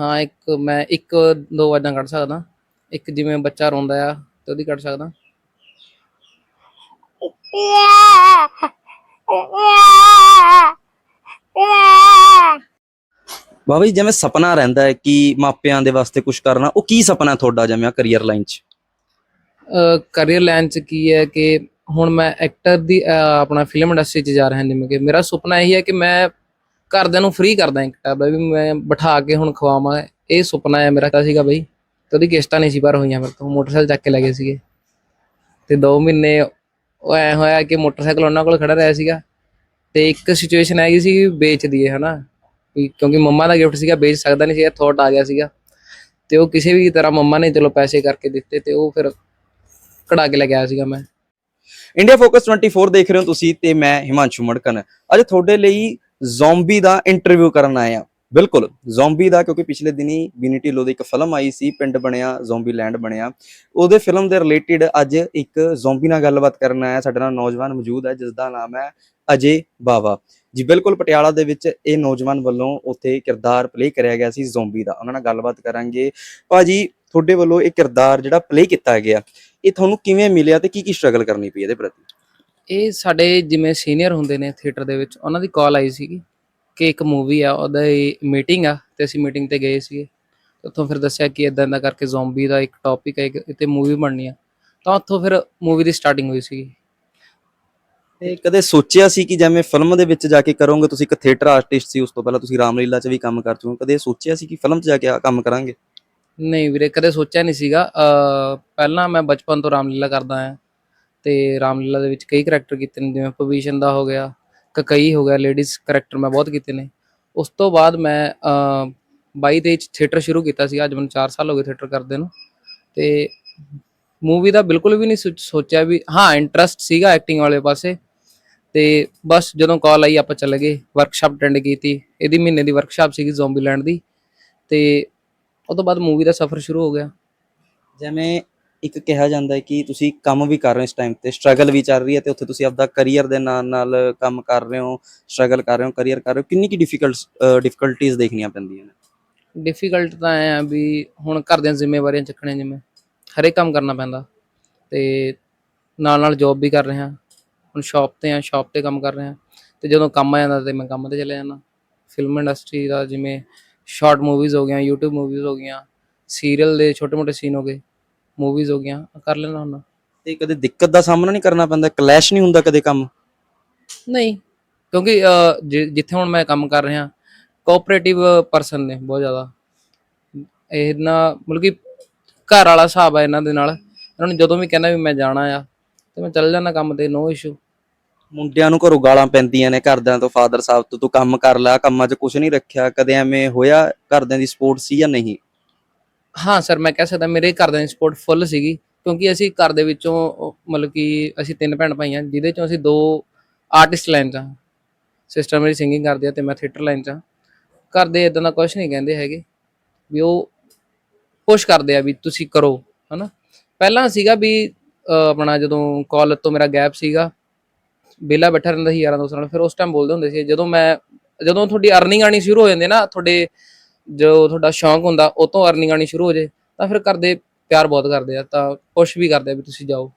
ਹਾਂ ਇੱਕ ਮੈਂ ਇੱਕ ਦੋ ਆਵਾਜ਼ਾਂ ਕੱਢ ਸਕਦਾ। ਇੱਕ ਜਿਵੇਂ ਬੱਚਾ ਰੋਂਦਾ ਆ ਤੇ ਉਹਦੀ ਕੱਢ ਸਕਦਾ। ਬਾਬਾ ਜੀ ਜਿਵੇਂ ਸੁਪਨਾ ਰਹਿੰਦਾ ਹੈ ਕਿ ਮਾਪਿਆਂ ਦੇ ਵਾਸਤੇ ਕੁਝ ਕਰਨਾ ਉਹ ਕੀ ਸੁਪਨਾ ਤੁਹਾਡਾ ਜਿਵੇਂ ਕੈਰੀਅਰ ਲਾਈਨ 'ਚ? ਕਰੀਅਰ ਲਾਈਨ ਚ ਕੀ ਹੈ ਕਿ ਹੁਣ ਮੈਂ ਐਕਟਰ ਦੀ ਅਹ, ਆਪਣਾ ਫਿਲਮ ਇੰਡਸਟਰੀ ਚ ਜਾ ਰਿਹਾ ਜਿਵੇਂ ਕਿ ਮੇਰਾ ਸੁਪਨਾ ਇਹੀ ਹੈ ਕਿ ਮੈਂ ਘਰਦਿਆਂ ਨੂੰ ਫ੍ਰੀ ਕਰਦਾ ਇੱਕ ਟਾਈਪ ਵੀ ਮੈਂ ਬਿਠਾ ਕੇ ਹੁਣ ਖਵਾਵਾਂ। ਇਹ ਸੁਪਨਾ ਹੈ ਮੇਰਾ ਤਾਂ ਸੀਗਾ ਬਈ, ਤੇ ਉਹਦੀ ਕਿਸ਼ਤਾਂ ਨਹੀਂ ਸੀ ਪਰ ਹੋਈਆਂ ਮੇਰੇ ਤੋਂ। ਮੋਟਰਸਾਈਕਲ ਚੱਕ ਕੇ ਲੈ ਗਏ ਸੀਗੇ। ਤੇ 2 ਮਹੀਨੇ ਉਹ ਐ ਹੋਇਆ ਕਿ ਮੋਟਰਸਾਈਕਲ ਉਹਨਾਂ ਕੋਲ ਖੜਾ ਰਿਹਾ ਸੀਗਾ। ਤੇ ਇੱਕ ਸਿਚੁਏਸ਼ਨ ਹੈਗੀ ਸੀ ਕਿ ਵੇਚ ਦਈਏ, ਹਨਾ? ਕਿਉਂਕਿ ਮੰਮਾ ਦਾ ਗਿਫਟ ਸੀਗਾ, ਵੇਚ ਸਕਦਾ ਨਹੀਂ ਸੀਗਾ ਥੋਟ ਆ ਗਿਆ ਸੀਗਾ। ਤੇ ਉਹ ਕਿਸੇ ਵੀ ਤਰ੍ਹਾਂ ਮੰਮਾ ਨੇ ਚਲੋ ਪੈਸੇ ਕਰਕੇ ਦਿੱਤੇ ਤੇ ਉਹ ਫਿਰ ਕਢਾ ਕੇ ਲੈ ਕੇ ਆਇਆ ਸੀਗਾ ਮੈਂ। ਇੰਡੀਆ ਫੋਕਸ 24 ਦੇਖ ਰਹੇ ਹੋ ਤੁਸੀਂ ਤੇ ਮੈਂ ਹਿਮਾਂਸ਼ੂ ਮੜਕਨ ਅੱਜ ਤੁਹਾਡੇ ਲਈ ਜ਼ੋਂਬੀ ਦਾ ਇੰਟਰਵਿਊ ਕਰਨ ਆਏ ਆ। ਬਿਲਕੁਲ ਜ਼ੋਂਬੀ ਦਾ ਕਿਉਂਕਿ ਪਿਛਲੇ ਦਿਨੀ ਬਿਨੀ ਢਿੱਲੋਂ ਦੀ ਇੱਕ ਫਿਲਮ ਆਈ ਸੀ, ਪਿੰਡ ਬਣਿਆ ਜ਼ੋਂਬੀ ਲੈਂਡ ਬਣਿਆ। ਉਹਦੇ ਫਿਲਮ ਦੇ ਰਿਲੇਟਡ ਅੱਜ ਇੱਕ ਜ਼ੋਂਬੀ ਨਾਲ ਗੱਲਬਾਤ ਕਰਨ ਆਇਆ। ਸਾਡੇ ਨਾਲ ਨੌਜਵਾਨ ਮੌਜੂਦ ਹੈ ਜਿਸ ਦਾ ਨਾਮ ਹੈ ਅਜੇ ਬਾਵਾ। ਜੀ, ਬਿਲਕੁਲ ਪਟਿਆਲਾ ਦੇ ਵਿੱਚ ਇਹ ਨੌਜਵਾਨ ਵੱਲੋਂ ਉੱਥੇ ਕਿਰਦਾਰ ਪਲੇ ਕਰਿਆ ਗਿਆ ਸੀ ਜ਼ੋਂਬੀ ਦਾ। ਉਹਨਾਂ ਨਾਲ ਗੱਲਬਾਤ ਕਰਾਂਗੇ। ਭਾਜੀ, ਤੁਹਾਡੇ ਵੱਲੋਂ ਇਹ ਕਿਰਦਾਰ ਜਿਹੜਾ ਪਲੇ ਕੀਤਾ ਗਿਆ, ਇਹ ਤੁਹਾਨੂੰ ਕਿਵੇਂ ਮਿਲਿਆ ਤੇ ਕੀ ਕੀ ਸਟਰਗਲ ਕਰਨੀ ਪਈ ਇਹਦੇ ਪ੍ਰਤੀ? ਇਹ ਸਾਡੇ ਜਿਵੇਂ ਸੀਨੀਅਰ ਹੁੰਦੇ ਨੇ ਥੀਏਟਰ ਦੇ ਵਿੱਚ ਉਹਨਾਂ ਦੀ ਕਾਲ ਆਈ ਸੀਗੀ ਕਿ ਇੱਕ ਮੂਵੀ ਆ ਉਹਦਾ ਮੀਟਿੰਗ ਆ ਤੇ ਅਸੀਂ ਮੀਟਿੰਗ ਤੇ ਗਏ ਸੀਗੇ। ਉੱਥੋਂ ਫਿਰ ਦੱਸਿਆ ਕਿ ਇਦਾਂ ਦਾ ਕਰਕੇ ਜ਼ੋਂਬੀ ਦਾ ਇੱਕ ਟੌਪਿਕ ਹੈ ਇੱਕ ਤੇ ਮੂਵੀ ਬਣਨੀ ਆ। ਤਾਂ ਉੱਥੋਂ ਫਿਰ ਮੂਵੀ ਦੀ ਸਟਾਰਟਿੰਗ ਹੋਈ ਸੀਗੀ। ਤੇ ਕਦੇ ਸੋਚਿਆ ਸੀ ਕਿ ਜਿਵੇਂ ਫਿਲਮ ਦੇ ਵਿੱਚ ਜਾ ਕੇ ਕਰੋਗੇ ਤੁਸੀਂ ਇੱਕ ਥੀਏਟਰ ਆਰਟਿਸਟ ਸੀ ਉਸ ਤੋਂ ਪਹਿਲਾਂ ਤੁਸੀਂ ਰਾਮਲੀਲਾ 'ਚ ਵੀ ਕੰਮ ਕਰ ਚੁੱਕੇ ਹੋ। ਕਦੇ ਸੋਚਿਆ ਸੀ ਕਿ ਫਿਲਮ 'ਚ ਜਾ ਕੇ ਕੰਮ ਕਰਾਂਗੇ? ਨਹੀਂ ਵੀਰੇ ਕਦੇ ਸੋਚਿਆ ਨਹੀਂ ਸੀਗਾ। ਪਹਿਲਾਂ ਮੈਂ ਬਚਪਨ ਤੋਂ ਰਾਮਲੀਲਾ ਕਰਦਾ ਆ ਤੇ ਰਾਮਲੀਲਾ ਦੇ ਵਿੱਚ ਕਈ ਕਰੈਕਟਰ ਕੀਤੇ ਨੇ, ਜਿਵੇਂ ਪਵੀਸ਼ਨ ਦਾ ਹੋ ਗਿਆ, ਕਕਈ ਹੋ ਗਿਆ ਲੇਡੀਜ਼ ਕਰੈਕਟਰ ਮੈਂ ਬਹੁਤ ਕੀਤੇ ਨੇ। ਉਸ ਤੋਂ ਬਾਅਦ ਮੈਂ ਅ 22 ਦੇ ਵਿੱਚ ਥੀਏਟਰ ਸ਼ੁਰੂ ਕੀਤਾ ਸੀ ਅੱਜ ਮੈਨੂੰ 4 ਸਾਲ ਹੋ ਗਏ ਥੀਏਟਰ ਕਰਦੇ ਨੂੰ। ਤੇ ਮੂਵੀ ਦਾ ਬਿਲਕੁਲ ਵੀ ਨਹੀਂ ਸੋਚ- ਸੋਚਿਆ ਵੀ, ਹਾਂ ਇੰਟਰਸਟ ਸੀਗਾ ਐਕਟਿੰਗ ਵਾਲੇ ਪਾਸੇ। ਤੇ ਬਸ ਜਦੋਂ ਕਾਲ ਆਈ, ਆਪਾਂ ਚਲੇ ਗਏ ਵਰਕਸ਼ਾਪ ਅਟੈਂਡ ਕੀਤੀ। ਇਹਦੀ ਮਹੀਨੇ ਦੀ ਵਰਕਸ਼ਾਪ ਸੀਗੀ ਜ਼ੋਂਬੀਲੈਂਡ ਦੀ। ਤੇ ਉਹ ਤੋਂ ਬਾਅਦ ਮੂਵੀ ਦਾ ਸਫ਼ਰ ਸ਼ੁਰੂ ਹੋ ਗਿਆ। ਜਿਵੇਂ ਇੱਕ ਕਿਹਾ ਜਾਂਦਾ ਹੈ ਕਿ ਤੁਸੀਂ ਕੰਮ ਵੀ ਕਰ ਰਹੇ ਹੋ ਇਸ ਟਾਈਮ ਤੇ ਸਟਰਗਲ ਵੀ ਚੱਲ ਰਹੀ ਹੈ ਤੇ ਉੱਥੇ ਤੁਸੀਂ ਆਪਦਾ ਕੈਰੀਅਰ ਦੇ ਨਾਲ ਨਾਲ ਕੰਮ ਕਰ ਰਹੇ ਹੋ ਸਟਰਗਲ ਕਰ ਰਹੇ ਹੋ ਕੈਰੀਅਰ ਕਰ ਰਹੇ ਹੋ, ਕਿੰਨੀ ਕੀ ਡਿਫਿਕਲਟ ਡਿਫਿਕਲਟੀਜ਼ ਦੇਖਣੀਆਂ ਪੈਂਦੀਆਂ ਨੇ? ਡਿਫਿਕਲਟ ਤਾਂ ਐ ਆ ਵੀ ਹੁਣ ਘਰ ਦੀਆਂ ਜ਼ਿੰਮੇਵਾਰੀਆਂ ਚੱਕਣੀਆਂ ਜਿਵੇਂ ਹਰੇਕ ਕੰਮ ਕਰਨਾ ਪੈਂਦਾ ਤੇ ਨਾਲ ਨਾਲ ਜੌਬ ਵੀ ਕਰ ਰਿਹਾ ਹੁਣ ਸ਼ਾਪ ਤੇ ਆ ਸ਼ਾਪ ਤੇ ਕੰਮ ਕਰ ਰਿਹਾ ਤੇ ਜਦੋਂ ਕੰਮ ਆ ਜਾਂਦਾ ਤੇ ਮੈਂ ਕੰਮ ਤੇ ਚਲੇ ਜਾਂਦਾ। ਫਿਲਮ ਇੰਡਸਟਰੀ ਦਾ ਜਿਵੇਂ ਸ਼ਾਰਟ ਮੂਵੀਜ਼ ਹੋ ਗਈਆਂ, YouTube ਮੂਵੀਜ਼ ਹੋ ਗਈਆਂ ਸੀਰੀਅਲ ਦੇ ਛੋਟੇ ਮੋਟੇ ਸੀਨ ਹੋ ਗਏ ਮੂਵੀਜ਼ ਹੋ ਗਈਆਂ ਕਰ ਲੈਣਾ ਹੁੰਦਾ ਤੇ ਕਦੇ ਦਿੱਕਤ ਦਾ ਸਾਹਮਣਾ ਨਹੀਂ ਕਰਨਾ ਪੈਂਦਾ? ਕਲੈਸ਼ ਨਹੀਂ ਹੁੰਦਾ ਕਦੇ ਕੰਮ? ਨਹੀਂ ਕਿਉਂਕਿ ਅਹ, ਜਿ- ਜਿੱਥੇ ਹੁਣ ਮੈਂ ਕੰਮ ਕਰ ਰਿਹਾ ਕੋਆਪਰੇਟਿਵ ਪਰਸਨ ਨੇ ਬਹੁਤ ਜ਼ਿਆਦਾ। ਇਹਨਾਂ ਮਤਲਬ ਕਿ ਘਰ ਵਾਲਾ ਹਿਸਾਬ ਆ ਇਹਨਾਂ ਦੇ ਨਾਲ। ਇਹਨਾਂ ਨੂੰ ਜਦੋਂ ਵੀ ਕਹਿੰਦਾ ਵੀ ਮੈਂ ਜਾਣਾ ਆ ਤੇ ਮੈਂ ਚੱਲ ਜਾਂਦਾ ਕੰਮ ਤੇ ਨੋ ਇਸ਼ੂ ਮੁੰਡਿਆਂ ਨੂੰ ਘਰੋਂ ਗਾਲਾਂ ਪੈਂਦੀਆਂ ਨੇ ਘਰਦਿਆਂ ਤੋਂ ਫਾਦਰ ਸਾਹਿਬ ਤੋਂ ਤੂੰ ਕੰਮ ਕਰ ਲੈ ਕੰਮਾਂ 'ਚ ਕੁਝ ਨਹੀਂ ਰੱਖਿਆ ਕਦੇ ਐਵੇਂ ਹੋਇਆ ਘਰਦਿਆਂ ਦੀ ਸਪੋਰਟ ਸੀ ਜਾਂ ਨਹੀਂ? ਹਾਂ ਸਰ ਮੈਂ ਕਹਿ ਸਕਦਾ ਮੇਰੇ ਘਰ ਦੀ ਸਪੋਰਟ ਫੁੱਲ ਸੀਗੀ ਕਿਉਂਕਿ ਅਸੀਂ ਘਰ ਦੇ ਵਿੱਚੋਂ ਉਹ ਮਤਲਬ ਕਿ ਅਸੀਂ ਤਿੰਨ ਭੈਣ ਭਾਈ ਹਾਂ ਜਿਹਦੇ ਚੋਂ ਅਸੀਂ ਦੋ ਆਰਟਿਸਟ ਲਾਈਨ 'ਚ ਹਾਂ। ਸਿਸਟਰ ਮੇਰੀ ਸਿੰਗਿੰਗ ਕਰਦੀ ਆ ਤੇ ਮੈਂ ਥੀਏਟਰ ਲਾਈਨ 'ਚ ਹਾਂ। ਘਰ ਦੇ ਇਦਾਂ ਦਾ ਕੁਝ ਨਹੀਂ ਕਹਿੰਦੇ ਹੈਗੇ ਵੀ ਉਹ ਪੁਸ਼ ਕਰਦੇ ਆ ਵੀ ਤੁਸੀਂ ਕਰੋ ਹਨਾ। ਪਹਿਲਾਂ ਸੀਗਾ ਵੀ ਅਹ, ਆਪਣਾ ਜਦੋਂ ਕਾਲਜ ਤੋਂ ਮੇਰਾ ਗੈਪ ਸੀਗਾ ਵਿਹਲਾ ਬੈਠਾ ਰਹਿੰਦਾ ਸੀ ਯਾਰਾਂ ਦੋਸਤਾਂ ਨਾਲ ਫਿਰ ਉਸ ਟਾਈਮ ਬੋਲਦੇ ਹੁੰਦੇ ਸੀ ਜਦੋਂ ਮੈਂ ਜਦੋਂ ਤੁਹਾਡੀ ਅਰਨਿੰਗ ਆਣੀ ਸ਼ੁਰੂ ਹੋ ਜਾਂਦੀ ਹੈ ਨਾ ਤੁਹਾਡੇ ਜੋ ਤੁਹਾਡਾ ਸ਼ੌਂਕ ਹੁੰਦਾ ਉਹ ਤੋਂ ਅਰਨਿੰਗ ਆਣੀ ਸ਼ੁਰੂ ਹੋ ਜੇ ਤਾਂ ਫਿਰ ਘਰ ਦੇ ਪਿਆਰ ਬਹੁਤ ਕਰਦੇ ਆ ਤਾਂ ਪੁਸ਼ ਵੀ ਕਰਦੇ ਆ ਵੀ ਤੁਸੀਂ ਜਾਓ।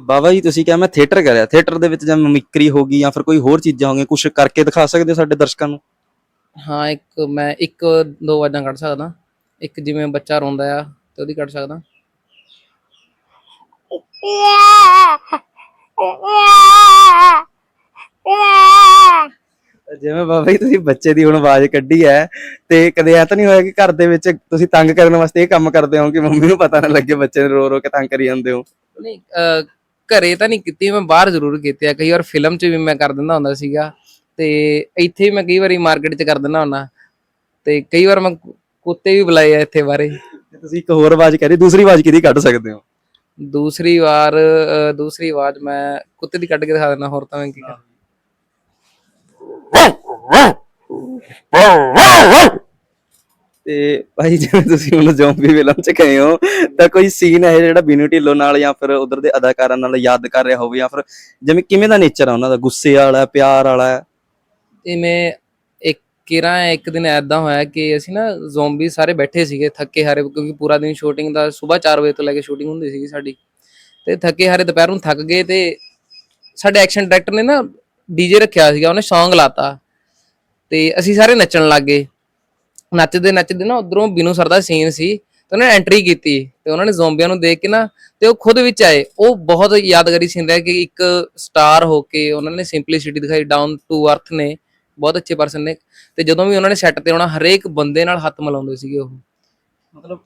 ਬਾਬਾ ਜੀ ਤੁਸੀਂ ਕਿਹਾ ਮੈਂ ਥੀਏਟਰ ਕਰਿਆ ਥੀਏਟਰ ਦੇ ਵਿੱਚ ਜਿਵੇਂ ਮਿਮਿਕਰੀ ਹੋ ਗਈ ਜਾਂ ਫਿਰ ਕੋਈ ਹੋਰ ਚੀਜ਼ਾਂ ਹੋ ਗਈਆਂ ਕੁਝ ਕਰਕੇ ਦਿਖਾ ਸਕਦੇ ਹੋ ਸਾਡੇ ਦਰਸ਼ਕਾਂ ਨੂੰ? ਹਾਂ ਇੱਕ ਮੈਂ ਇੱਕ ਦੋ ਆਵਾਜ਼ਾਂ ਕੱਢ ਸਕਦਾ। ਇੱਕ ਜਿਵੇਂ ਬੱਚਾ ਰੋਂਦਾ ਆ ਤੇ ਉਹਦੀ ਕੱਢ ਸਕਦਾ। ਜਿਵੇਂ ਬਾਬਾ ਜੀ ਤੁਸੀਂ ਬੱਚੇ ਦੀ ਹੁਣ ਆਵਾਜ਼ ਕੱਢੀ ਹੈ ਤੇ ਕਦੇ ਐ ਤਾਂ ਨਹੀਂ ਹੋਇਆ ਕਿ ਘਰ ਦੇ ਵਿੱਚ ਤੁਸੀਂ ਤੰਗ ਕਰਨ ਵਾਸਤੇ ਇਹ ਕੰਮ ਕਰਦੇ ਹੋ ਕਿ ਮੰਮੀ ਨੂੰ ਪਤਾ ਨਾ ਲੱਗੇ ਬੱਚੇ ਨੂੰ ਰੋ ਰੋ ਕੇ ਤੰਗ ਕਰੀ ਜਾਂਦੇ ਹੋ? ਨਹੀਂ ਘਰੇ ਤਾਂ ਨਹੀਂ ਕੀਤੀ ਮੈਂ ਬਾਹਰ ਜ਼ਰੂਰ ਕੀਤੀ ਆ। ਕਈ ਵਾਰ ਫਿਲਮ 'ਚ ਵੀ ਮੈਂ ਕਰ ਦਿੰਦਾ ਹੁੰਦਾ ਸੀਗਾ ਤੇ ਇੱਥੇ ਵੀ ਮੈਂ ਕਈ ਵਾਰੀ ਮਾਰਕੀਟ 'ਚ ਕਰ ਦਿੰਦਾ ਹੁੰਦਾ। ਤੇ ਕਈ ਵਾਰ ਮੈਂ ਕੁੱਤੇ ਵੀ ਬੁਲਾਏ ਆ ਇੱਥੇ ਬਾਰੇ। ਤੁਸੀਂ ਇੱਕ ਹੋਰ ਆਵਾਜ਼ ਕਰੀ ਦੂਸਰੀ ਆਵਾਜ਼ ਕਿਹਦੀ ਕੱਢ ਸਕਦੇ ਹੋ? ਦੂਸਰੀ ਵਾਰ ਦੂਸਰੀ ਆਵਾਜ਼ ਮੈਂ ਕੁੱਤੇ ਦੀ ਕੱਢ ਕੇ ਦਿਖਾ ਦਿੰਦਾ ਹੋਰ ਤਾਂ ਮੈਂ ਕੀ ਕਰਾਂ। ਤੇ ਭਾਈ ਜਿਵੇਂ ਤੁਸੀਂ ਹੁਣ ਜ਼ੋਂਬੀ ਫਿਲਮ ਚ ਗਏ ਹੋ, ਤਾਂ ਕੋਈ ਸੀਨ ਹੈ ਜਿਹੜਾ ਬਿਨੂ ਢਿੱਲੋਂ ਨਾਲ ਜਾਂ ਫਿਰ ਉਧਰ ਦੇ ਅਦਾਕਾਰਾਂ ਨਾਲ ਯਾਦ ਕਰ ਰਿਹਾ ਹੋਵੇ ਜਾਂ ਫਿਰ ਜਿਵੇਂ ਕਿਵੇਂ ਦਾ ਨੇਚਰ ਆ ਉਹਨਾਂ ਦਾ, ਗੁੱਸੇ ਵਾਲਾ, ਪਿਆਰ ਵਾਲਾ? ਜਿਵੇਂ ਇੱਕ ਕਿਰਾ ਇੱਕ ਦਿਨ ਐਦਾਂ ਹੋਇਆ ਕਿ ਅਸੀਂ ਨਾ ਜ਼ੋਂਬੀ ਸਾਰੇ ਬੈਠੇ ਸੀਗੇ ਥੱਕੇ ਹਾਰੇ, ਕਿਉਂਕਿ ਪੂਰਾ ਦਿਨ ਸ਼ੂਟਿੰਗ ਦਾ ਸਵੇਰ 4 ਵਜੇ ਤੋਂ ਲੈ ਕੇ ਸ਼ੂਟਿੰਗ ਹੁੰਦੀ ਸੀਗੀ ਸਾਡੀ। ਤੇ ਥੱਕੇ ਹਾਰੇ ਦੁਪਹਿਰ ਨੂੰ ਥੱਕ ਗਏ ਤੇ ਸਾਡੇ ਐਕਸ਼ਨ ਡਾਇਰੈਕਟਰ ਨੇ ਨਾ ਡੀਜੇ ਰੱਖਿਆ ਸੀਗਾ ਉਹਨੇ Song ਲਾਤਾ। ਤੇ ਅਸੀਂ ਸਾਰੇ ਨੱਚਣ ਲੱਗ ਗਏ। ਨੱਚਦੇ ਨੱਚਦੇ ਨਾ ਉਧਰੋਂ ਬਿਨੂ ਸਰ ਦਾ ਸੀਨ ਸੀ ਤੇ ਉਹਨੇ ਐਂਟਰੀ ਕੀਤੀ ਤੇ ਉਹਨਾਂ ਨੇ ਜ਼ੋਂਬੀਆਂ ਨੂੰ ਦੇਖ ਕੇ ਨਾ ਤੇ ਉਹ ਖੁਦ ਵਿੱਚ ਆਏ। ਉਹ ਬਹੁਤ ਯਾਦਗਾਰੀ ਸੀਨ ਰਿਹਾ ਕਿ ਇੱਕ ਸਟਾਰ ਹੋ ਕੇ ਉਹਨਾਂ ਨੇ ਸਿੰਪਲਿਸਿਟੀ ਦਿਖਾਈ ਡਾਊਨ ਟੂ ਅਰਥ ਨੇ ਬਹੁਤ ਅੱਛੇ ਪਰਸਨ ਨੇ। ਤੇ ਜਦੋਂ ਵੀ ਉਹਨਾਂ ਨੇ ਸੈੱਟ ਤੇ ਆਉਣਾ ਹਰੇਕ ਬੰਦੇ ਨਾਲ ਹੱਥ ਮਿਲਾਉਂਦੇ ਸੀਗੇ ਉਹ। ਮਤਲਬ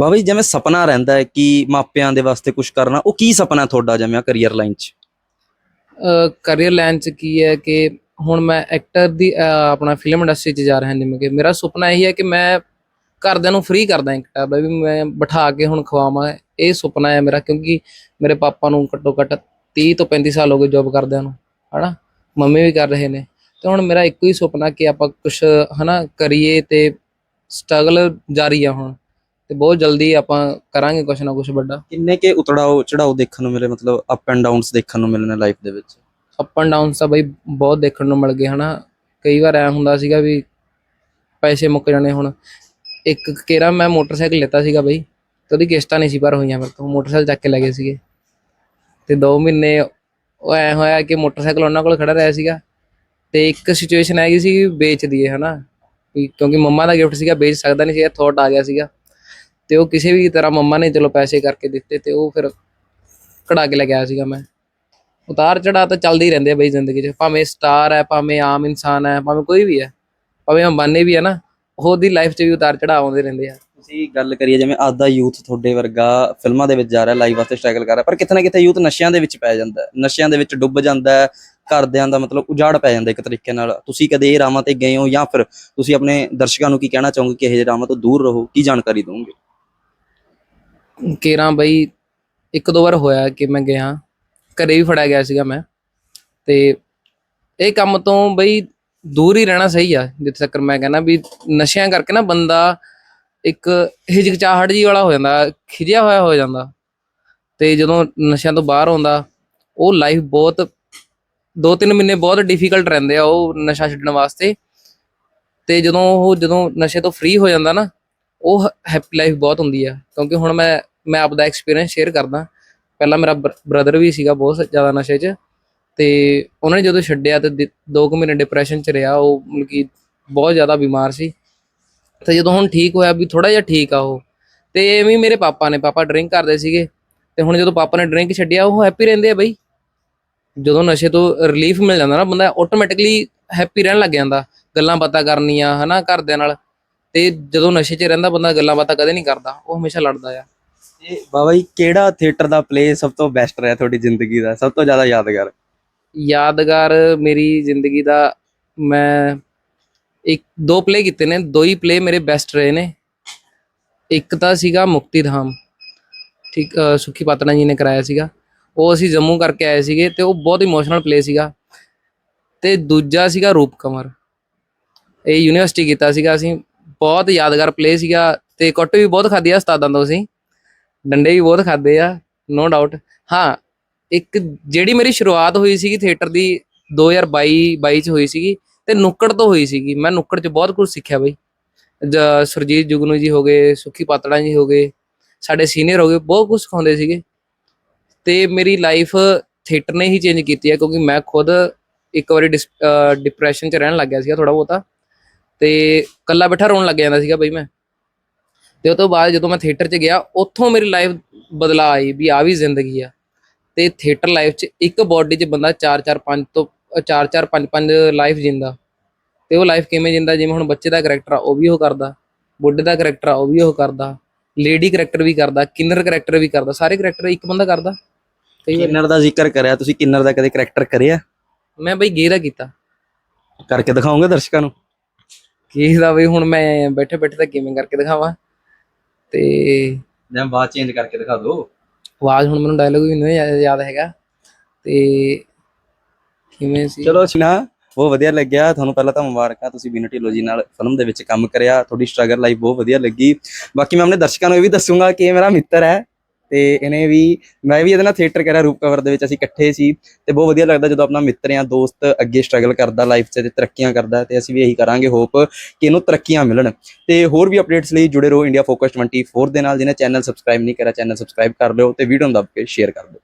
ਬਾਬਾ ਜੀ ਜਿਵੇਂ ਸੁਪਨਾ ਰਹਿੰਦਾ ਹੈ ਕਿ ਮਾਪਿਆਂ ਦੇ ਵਾਸਤੇ ਕੁਝ ਕਰਨਾ ਉਹ ਕੀ ਸੁਪਨਾ ਤੁਹਾਡਾ ਜਿਵੇਂ ਕੈਰੀਅਰ ਲਾਈਨ 'ਚ? ਕਰੀਅਰ ਲਾਈਨ ਚ ਕੀ ਹੈ ਕਿ ਹੁਣ ਮੈਂ ਐਕਟਰ ਦੀ ਆਪਣਾ ਫਿਲਮ ਇੰਡਸਟਰੀ ਚ ਜਾ ਰਿਹਾ, ਜਿਵੇਂ ਕਿ ਮੇਰਾ ਸੁਪਨਾ ਇਹੀ ਹੈ ਕਿ ਮੈਂ ਘਰਦਿਆਂ ਨੂੰ ਫ੍ਰੀ ਕਰਦਾ ਇੱਕ ਟਾਈਪ ਵੀ ਮੈਂ ਬਿਠਾ ਕੇ ਹੁਣ ਖਵਾਵਾਂ, ਇਹ ਸੁਪਨਾ ਹੈ ਮੇਰਾ, ਕਿਉਂਕਿ ਮੇਰੇ ਪਾਪਾ ਨੂੰ ਘੱਟੋ ਘੱਟ 30 ਤੋਂ 35 ਸਾਲ ਹੋ ਗਏ ਜੌਬ ਕਰਦਿਆਂ ਨੂੰ, ਹਨਾ? ਮੰਮੀ ਵੀ ਕਰ ਰਹੇ ਨੇ, ਤੇ ਹੁਣ ਮੇਰਾ ਇੱਕੋ ਹੀ ਸੁਪਨਾ ਕਿ ਆਪਾਂ ਕੁਝ ਹਨਾ, ਕਰੀਏ ਤੇ ਸਟਰਗਲ ਜਾਰੀ ਆ ਹੁਣ। ਤੇ ਬਹੁਤ ਜਲਦੀ ਆਪਾਂ ਕਰਾਂਗੇ ਕੁਝ ਨਾ ਕੁਝ ਵੱਡਾ। ਕਿੰਨੇ ਕੇ ਉਤੜਾਓ ਚੜਾਓ ਦੇਖਣ ਨੂੰ ਮਿਲੇ ਮਤਲਬ ਅਪ ਐਂਡ ਡਾਊਨਸ ਦੇਖਣ ਨੂੰ ਮਿਲਣੇ ਲਾਈਫ ਦੇ ਵਿੱਚ? ਅਪ ਐਂਡ ਡਾਊਨ ਤਾਂ ਬਈ ਬਹੁਤ ਦੇਖਣ ਨੂੰ ਮਿਲ ਗਏ ਹਨਾ। ਕਈ ਵਾਰ ਐ ਹੁੰਦਾ ਸੀਗਾ ਵੀ ਪੈਸੇ ਮੁੱਕ ਜਾਣੇ ਹੁਣ। ਇੱਕ ਕੇਰਾ ਮੈਂ ਮੋਟਰਸਾਈਕਲ ਲੈਤਾ ਸੀਗਾ ਬਈ ਤੇ ਉਹਦੀ ਕਿਸ਼ਤਾਂ ਨਹੀਂ ਸੀ ਪਰ ਹੋਈਆਂ ਮੇਰੇ ਤੋਂ। ਮੋਟਰਸਾਈਕਲ ਚੱਕ ਕੇ ਲੈ ਗਏ ਸੀਗੇ। ਤੇ 2 ਮਹੀਨੇ ਉਹ ਐ ਹੋਇਆ ਕਿ ਮੋਟਰਸਾਈਕਲ ਉਹਨਾਂ ਕੋਲ ਖੜਾ ਰਿਹਾ ਸੀਗਾ। ਤੇ ਇੱਕ ਸਿਚੁਏਸ਼ਨ ਆ ਗਈ ਸੀ ਵੇਚ ਦਈਏ ਹਨਾ। ਵੀ ਕਿਉਂਕਿ ਮੰਮਾ ਦਾ ਗਿਫਟ ਸੀਗਾ ਵੇਚ ਸਕਦਾ ਨਹੀਂ ਸੀ ਥੋਟ ਆ ਗਿਆ ਸੀਗਾ। ਤੇ ਉਹ ਕਿਸੇ ਵੀ ਤਰ੍ਹਾਂ ਮੰਮਾ ਨੇ ਚਲੋ ਪੈਸੇ ਕਰਕੇ ਦਿੱਤੇ ਤੇ ਉਹ ਫਿਰ ਕਢਾ ਕੇ ਲੈ ਕੇ ਆਇਆ ਸੀਗਾ ਮੈਂ। ਉਤਾਰ ਚੜਾ ਤਾਂ ਚੱਲਦੇ ਹੀ ਰਹਿੰਦੇ ਆ ਬਈ ਜ਼ਿੰਦਗੀ 'ਚ। ਭਾਵੇਂ ਸਟਾਰ ਹੈ, ਭਾਵੇਂ ਆਮ ਇਨਸਾਨ ਹੈ, ਭਾਵੇਂ ਕੋਈ ਵੀ ਹੈ, ਭਾਵੇਂ ਅੰਬਾਨੀ ਵੀ ਹੈ ਨਾ, ਉਹਦੀ ਲਾਈਫ 'ਚ ਵੀ ਉਤਾਰ ਚੜਾ ਆਉਂਦੇ ਰਹਿੰਦੇ ਆ। ਤੁਸੀਂ ਗੱਲ ਕਰੀਏ ਜਿਵੇਂ ਅੱਜ ਦਾ ਯੂਥ ਤੁਹਾਡੇ ਵਰਗਾ ਫਿਲਮਾਂ ਦੇ ਵਿੱਚ ਜਾ ਰਿਹਾ ਲਾਈਵ ਵਾਸਤੇ ਸਟਰਗਲ ਕਰ ਰਿਹਾ, ਪਰ ਕਿਤੇ ਨਾ ਕਿਤੇ ਯੂਥ ਨਸ਼ਿਆਂ ਦੇ ਵਿੱਚ ਪੈ ਜਾਂਦਾ ਹੈ। ਨਸ਼ਿਆਂ ਦੇ ਵਿੱਚ ਡੁੱਬ ਜਾਂਦਾ ਹੈ, ਘਰਦਿਆਂ ਦਾ ਮਤਲਬ ਉਜਾੜ ਪੈ ਜਾਂਦਾ ਇੱਕ ਤਰੀਕੇ ਨਾਲ। ਤੁਸੀਂ ਕਦੇ ਇਹ ਰਾਵਾਂ ਤੇ ਗਏ ਹੋ ਜਾਂ ਫਿਰ ਤੁਸੀਂ ਆਪਣੇ ਦਰਸ਼ਕਾਂ ਨੂੰ ਕੀ ਕਹਿਣਾ ਚਾਹੋਗੇ ਕਿ ਇਹ ਜਿਹੇ ਰਾਵਾਂ ਤੋਂ ਦੂਰ ਰਹੋ, ਕੀ ਜਾਣਕਾਰੀ ਦਿਓਗੇ ਕੇਰਾਂ ਬਈ ਇੱਕ ਦੋ ਵਾਰ ਹੋਇਆ ਕਿ ਮੈਂ ਗਿਆ, ਘਰੇ ਵੀ ਫੜਿਆ ਗਿਆ ਸੀਗਾ ਮੈਂ। ਤੇ ਇਹ ਕੰਮ ਤੋਂ ਬਈ ਦੂਰ ਹੀ ਰਹਿਣਾ ਸਹੀ ਆ, ਜਿੱਥੇ ਤੱਕ ਮੈਂ ਕਹਿੰਦਾ ਵੀ ਨਸ਼ਿਆਂ ਕਰਕੇ ਨਾ ਬੰਦਾ ਇੱਕ ਹਿਚਕਚਾਹਟ ਜੀ ਵਾਲਾ ਹੋ ਜਾਂਦਾ, ਖਿਜਿਆ ਹੋਇਆ ਹੋ ਜਾਂਦਾ। ਤੇ ਜਦੋਂ ਨਸ਼ਿਆਂ ਤੋਂ ਬਾਹਰ ਆਉਂਦਾ, ਉਹ ਲਾਈਫ ਬਹੁਤ ਦੋ ਤਿੰਨ ਮਹੀਨੇ ਬਹੁਤ ਡਿਫਿਕਲਟ ਰਹਿੰਦੇ ਆ ਉਹ ਨਸ਼ਾ ਛੱਡਣ ਵਾਸਤੇ। ਤੇ ਜਦੋਂ ਉਹ ਜਦੋਂ ਨਸ਼ੇ ਤੋਂ ਫ੍ਰੀ ਹੋ ਜਾਂਦਾ ਨਾ, ਉਹ ਹੈਪੀ ਲਾਈਫ ਬਹੁਤ ਹੁੰਦੀ ਆ, ਕਿਉਂਕਿ ਹੁਣ ਮੈਂ ਮੈਂ ਆਪਦਾ ਐਕਸਪੀਰੀਅੰਸ ਸ਼ੇਅਰ ਕਰਦਾ। ਪਹਿਲਾਂ ਮੇਰਾ ਬ੍ਰਦਰ ਵੀ ਸੀਗਾ ਬਹੁਤ ਜ਼ਿਆਦਾ ਨਸ਼ੇ 'ਚ ਤੇ ਉਹਨਾਂ ਨੇ ਜਦੋਂ ਛੱਡਿਆ ਤੇ 2 ਮਹੀਨੇ ਡਿਪਰੈਸ਼ਨ 'ਚ ਰਿਹਾ, ਉਹ ਮਤਲਬ ਕਿ ਬਹੁਤ ਜ਼ਿਆਦਾ ਬਿਮਾਰ ਸੀ। ਤੇ ਜਦੋਂ ਹੁਣ ਠੀਕ ਹੋਇਆ ਵੀ ਥੋੜਾ ਜਿਹਾ ਠੀਕ ਆ ਉਹ, ਤੇ ਐਵੇਂ ਮੇਰੇ ਪਾਪਾ ਨੇ, ਪਾਪਾ ਡਰਿੰਕ ਕਰਦੇ ਸੀਗੇ। ਤੇ ਹੁਣ ਜਦੋਂ ਪਾਪਾ ਨੇ ਡਰਿੰਕ ਛੱਡਿਆ, ਉਹ ਹੈਪੀ ਰਹਿੰਦੇ ਆ ਬਈ। ਜਦੋਂ ਨਸ਼ੇ ਤੋਂ ਰਿਲੀਫ ਮਿਲ ਜਾਂਦਾ ਨਾ ਬੰਦਾ ਆਟੋਮੈਟਿਕਲੀ ਹੈਪੀ ਰਹਿਣ ਲੱਗ ਜਾਂਦਾ। ਗੱਲਾਂ ਬਾਤਾਂ ਕਰਨੀਆਂ, ਹਨਾ, ਘਰਦਿਆਂ ਨਾਲ। ਤੇ ਜਦੋਂ ਨਸ਼ੇ 'ਚ ਰਹਿੰਦਾ ਬੰਦਾ, ਗੱਲਾਂ ਬਾਤਾਂ ਕਦੇ ਨਹੀਂ ਕਰਦਾ, ਉਹ ਹਮੇਸ਼ਾ ਲੜਦਾ ਆ। ਤੇ ਬਾਬਾ ਜੀ, ਕਿਹੜਾ ਥੀਏਟਰ ਦਾ ਪਲੇ ਸਭ ਤੋਂ ਬੈਸਟ ਰਿਹਾ ਤੁਹਾਡੀ ਜ਼ਿੰਦਗੀ ਦਾ, ਸਭ ਤੋਂ ਜ਼ਿਆਦਾ ਯਾਦਗਾਰ? ਯਾਦਗਾਰ ਮੇਰੀ ਜ਼ਿੰਦਗੀ ਦਾ ਮੈਂ ਇੱਕ, ਦੋ ਪਲੇ ਕੀਤੇ ਨੇ, ਦੋ ਹੀ ਪਲੇ ਮੇਰੇ ਬੈਸਟ ਰਹੇ ਨੇ। ਇੱਕ ਤਾਂ ਸੀਗਾ ਮੁਕਤੀ ਧਾਮ, ਠੀਕ ਸੁਖੀ ਸੁੱਖੀ ਪਾਤਣਾ ਜੀ ਨੇ ਕਰਾਇਆ ਸੀਗਾ। ਉਹ ਅਸੀਂ ਜੰਮੂ ਕਰਕੇ ਆਏ ਸੀਗੇ ਤੇ ਉਹ ਬਹੁਤ ਇਮੋਸ਼ਨਲ ਪਲੇ ਸੀਗਾ। ਤੇ ਦੂਜਾ ਸੀਗਾ ਰੂਪ ਕਮਰ ਇਹ ਯੂਨੀਵਰਸਿਟੀ ਕੀਤਾ ਸੀਗਾ ਅਸੀਂ, ਬਹੁਤ ਯਾਦਗਾਰ ਪਲੇ ਸੀਗਾ ਤੇ ਕੁੱਟ ਵੀ ਬਹੁਤ ਖਾਧੀ ਆ ਉਸਤਾਦਾਂ ਤੋਂ ਅਸੀਂ। ਡੰਡੇ ਵੀ ਬਹੁਤ ਖਾਦੇ ਆ ਨੋ ਡਾਊਟ ਹਾਂ, ਇੱਕ ਜਿਹੜੀ ਮੇਰੀ ਸ਼ੁਰੂਆਤ ਹੋਈ ਸੀਗੀ ਥੀਏਟਰ ਦੀ 2022 22 ਚ ਹੋਈ ਸੀਗੀ ਤੇ ਨੁੱਕੜ ਤੋਂ ਹੋਈ ਸੀਗੀ। ਮੈਂ ਨੁੱਕੜ ਚ ਬਹੁਤ ਕੁਝ ਸਿੱਖਿਆ ਬਈ। ਜ- ਸੁਰਜੀਤ ਜੁਗਨੂ ਜੀ ਹੋ ਗਏ, ਸੁੱਖੀ ਪਾਤੜਾ ਜੀ ਹੋ ਗਏ, ਸਾਡੇ ਸੀਨੀਅਰ ਹੋ ਗਏ, ਬਹੁਤ ਕੁਝ ਸਿਖਾਉਂਦੇ ਸੀਗੇ। ਤੇ ਮੇਰੀ ਲਾਈਫ ਥੀਏਟਰ ਨੇ ਹੀ ਚੇਂਜ ਕੀਤੀ ਹੈ ਕਿਉਂਕਿ ਮੈਂ ਖੁਦ ਇੱਕ ਵਾਰੀ ਡਿਪਰੈਸ਼ਨ ਚ ਰਹਿਣ ਲੱਗ ਗਿਆ ਸੀਗਾ ਥੋੜਾ ਬਹੁਤਾ। ਤੇ ਕੱਲਾ ਬੈਠਾ ਰੋਣ ਲੱਗ ਜਾਂਦਾ ਸੀਗਾ ਬਈ ਮੈਂ। ਤੇ ਉਹ ਤੋਂ ਬਾਅਦ ਜਦੋਂ ਮੈਂ ਥੀਏਟਰ 'ਚ ਗਿਆ ਉੱਥੋਂ ਮੇਰੀ ਲਾਈਫ ਬਦਲਾ ਆਈ ਵੀ ਆ ਵੀ ਜ਼ਿੰਦਗੀ ਆ। ਤੇ ਥੀਏਟਰ ਲਾਈਫ 'ਚ ਇੱਕ ਬਾਡੀ 'ਚ ਬੰਦਾ 4 4 5 ਤੋਂ 4 4 5 5 ਲਾਈਫ ਜਿੰਦਾ। ਤੇ ਉਹ ਲਾਈਫ ਕਿਵੇਂ ਜਿੰਦਾ? ਜਿਵੇਂ ਹੁਣ ਬੱਚੇ ਦਾ ਕਰੈਕਟਰ ਆ ਉਹ ਵੀ ਉਹ ਕਰਦਾ। ਬੁੱਢੇ ਦਾ ਕਰੈਕਟਰ ਆ ਉਹ ਵੀ ਉਹ ਕਰਦਾ। ਲੇਡੀ ਕਰੈਕਟਰ ਵੀ ਕਰਦਾ ਕਿੰਨਰ ਕਰੈਕਟਰ ਵੀ ਕਰਦਾ ਸਾਰੇ ਕਰੈਕਟਰ ਇੱਕ ਬੰਦਾ ਕਰਦਾ। ਕਿੰਨਰ ਦਾ ਜ਼ਿਕਰ ਕਰਿਆ ਤੁਸੀਂ ਕਿੰਨਰ ਦਾ ਕਦੇ ਕਰੈਕਟਰ ਕਰਿਆ? ਮੈਂ ਬਈ ਗੇ ਦਾ ਕੀਤਾ। ਕਰਕੇ ਦਿਖਾਓਗੇ ਦਰਸ਼ਕਾਂ ਨੂੰ? ਗੇ ਦਾ ਬਈ ਹੁਣ ਮੈਂ ਬੈਠੇ ਬੈਠੇ ਤਾਂ ਕਿਵੇਂ ਕਰਕੇ ਦਿਖਾਵਾਂ। ਤੇ ਜਾਂ ਬਾਅਦ ਚੇਂਜ ਕਰਕੇ ਦਿਖਾ ਦਿਓ ਆਵਾਜ਼ ਹੁਣ ਮੈਨੂੰ ਡਾਇਲੋਗ ਵੀ ਨਹੀਂ ਯਾ- ਯਾਦ ਹੈਗਾ। ਤੇ ਕਿਵੇਂ ਸੀ? ਚਲੋ ਸ਼ਨਾ ਬਹੁਤ ਵਧੀਆ ਲੱਗਿਆ। ਤੁਹਾਨੂੰ ਪਹਿਲਾਂ ਤਾਂ ਮੁਬਾਰਕਾਂ। ਤੁਸੀਂ ਬਿਨਟੀ ਲੋਜੀ ਨਾਲ ਫਿਲਮ ਦੇ ਵਿੱਚ ਕੰਮ ਕਰਿਆ। ਤੁਹਾਡੀ ਸਟਰਗਲ ਲਾਈਫ ਬਹੁਤ ਵਧੀਆ ਲੱਗੀ। ਬਾਕੀ ਮੈਂ ਆਪਣੇ ਦਰਸ਼ਕਾਂ ਨੂੰ ਇਹ ਵੀ ਦੱਸੂਗਾ ਕਿ ਇਹ ਮੇਰਾ ਮਿੱਤਰ ਹੈ। ਤੇ ਇਹਨੇ ਵੀ, ਮੈਂ ਵੀ ਇਹਦੇ ਨਾਲ ਥੀਏਟਰ ਕਰਿਆ ਰੂਪ ਕਵਰ ਦੇ ਵਿੱਚ ਅਸੀਂ ਇਕੱਠੇ ਸੀ ਤੇ ਬਹੁਤ ਵਧੀਆ ਲੱਗਦਾ ਜਦੋਂ ਆਪਣਾ ਮਿੱਤਰ ਜਾਂ ਦੋਸਤ ਅੱਗੇ ਸਟਰਗਲ ਕਰਦਾ ਲਾਈਫ 'ਚ ਤੇ ਤਰੱਕੀਆਂ ਕਰਦਾ ਤੇ ਅਸੀਂ ਵੀ ਇਹੀ ਕਰਾਂਗੇ ਹੋਪ ਕਿ ਇਹਨੂੰ ਤਰੱਕੀਆਂ ਮਿਲਣ। ਤੇ ਹੋਰ ਵੀ ਅਪਡੇਟਸ ਲਈ ਜੁੜੇ ਰਹੋ ਇੰਡੀਆ ਫੋਕਸ 24 ਦੇ ਨਾਲ, ਜਿਹਨੇ ਚੈਨਲ ਸਬਸਕ੍ਰਾਈਬ ਨਹੀਂ ਕਰਿਆ ਚੈਨਲ ਸਬਸਕ੍ਰਾਈਬ ਕਰ ਲਿਓ ਤੇ ਵੀਡੀਓ ਨੂੰ ਦੱਬ ਕੇ ਸ਼ੇਅਰ ਕਰ ਦਿਓ।